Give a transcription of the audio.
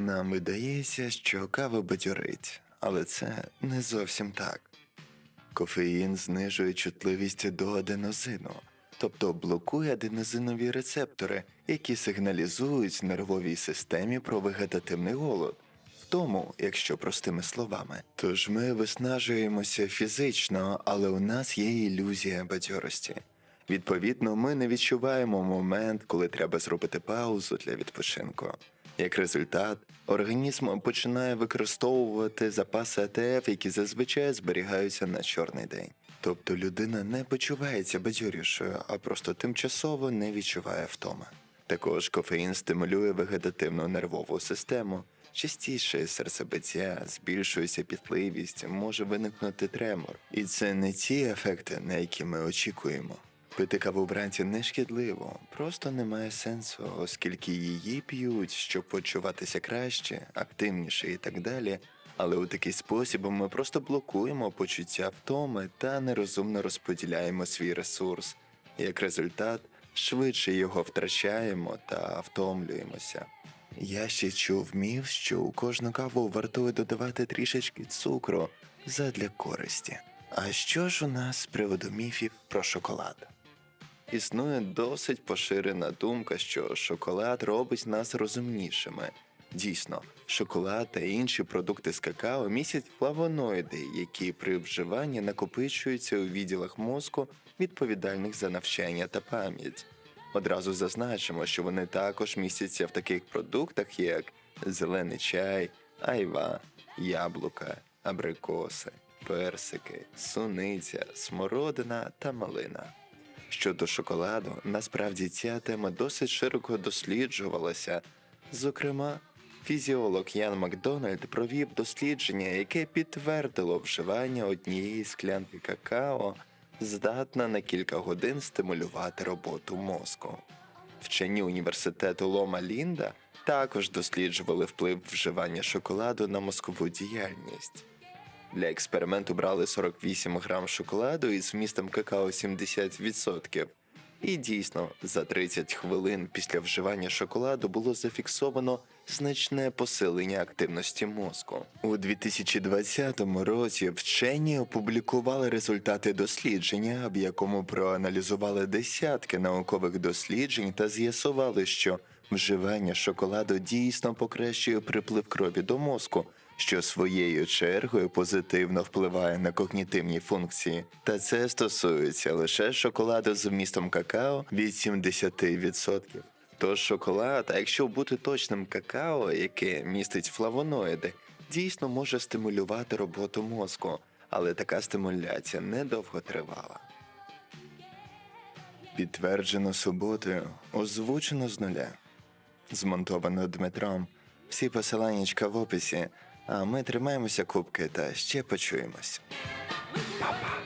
Нам видається, що кава бадьорить, але це не зовсім так. Кофеїн знижує чутливість до аденозину, тобто блокує аденозинові рецептори, які сигналізують нервовій системі про вегетативний голод. Тому, якщо простими словами. Тож ми виснажуємося фізично, але у нас є ілюзія бадьорості. Відповідно, ми не відчуваємо момент, коли треба зробити паузу для відпочинку. Як результат, організм починає використовувати запаси АТФ, які зазвичай зберігаються на чорний день. Тобто людина не почувається бадьорішою, а просто тимчасово не відчуває втоми. Також кофеїн стимулює вегетативну нервову систему, частіше серцебиття, збільшується пітливість, може виникнути тремор. І це не ті ефекти, на які ми очікуємо. Пити каву вранці не шкідливо, просто немає сенсу, оскільки її п'ють, щоб почуватися краще, активніше і так далі. Але у такий спосіб ми просто блокуємо почуття втоми та нерозумно розподіляємо свій ресурс. Як результат, швидше його втрачаємо та втомлюємося. Я ще чув міф, що у кожну каву вартує додавати трішечки цукру задля користі. А що ж у нас з приводу міфів про шоколад? Існує досить поширена думка, що шоколад робить нас розумнішими. Дійсно, шоколад та інші продукти з какао містять флавоноїди, які при вживанні накопичуються у відділах мозку, відповідальних за навчання та пам'ять. Одразу зазначимо, що вони також містяться в таких продуктах, як зелений чай, айва, яблука, абрикоси, персики, суниця, смородина та малина. Щодо шоколаду, насправді ця тема досить широко досліджувалася. Зокрема, фізіолог Ян Макдональд провів дослідження, яке підтвердило вживання однієї склянки какао здатна на кілька годин стимулювати роботу мозку. Вчені університету Лома Лінда також досліджували вплив вживання шоколаду на мозкову діяльність. Для експерименту брали 48 грам шоколаду із вмістом какао 70%. І дійсно, за 30 хвилин після вживання шоколаду було зафіксовано значне посилення активності мозку. У 2020 році вчені опублікували результати дослідження, в якому проаналізували десятки наукових досліджень та з'ясували, що вживання шоколаду дійсно покращує приплив крові до мозку що своєю чергою позитивно впливає на когнітивні функції. Та це стосується лише шоколаду з вмістом какао від 70%. Тож шоколад, а якщо бути точним какао, яке містить флавоноїди, дійсно може стимулювати роботу мозку, але така стимуляція недовго тривала. Підтверджено суботою, озвучено з нуля змонтовано Дмитром. Всі посилання в описі. А ми тримаємося кубки та ще почуємось. Па-па!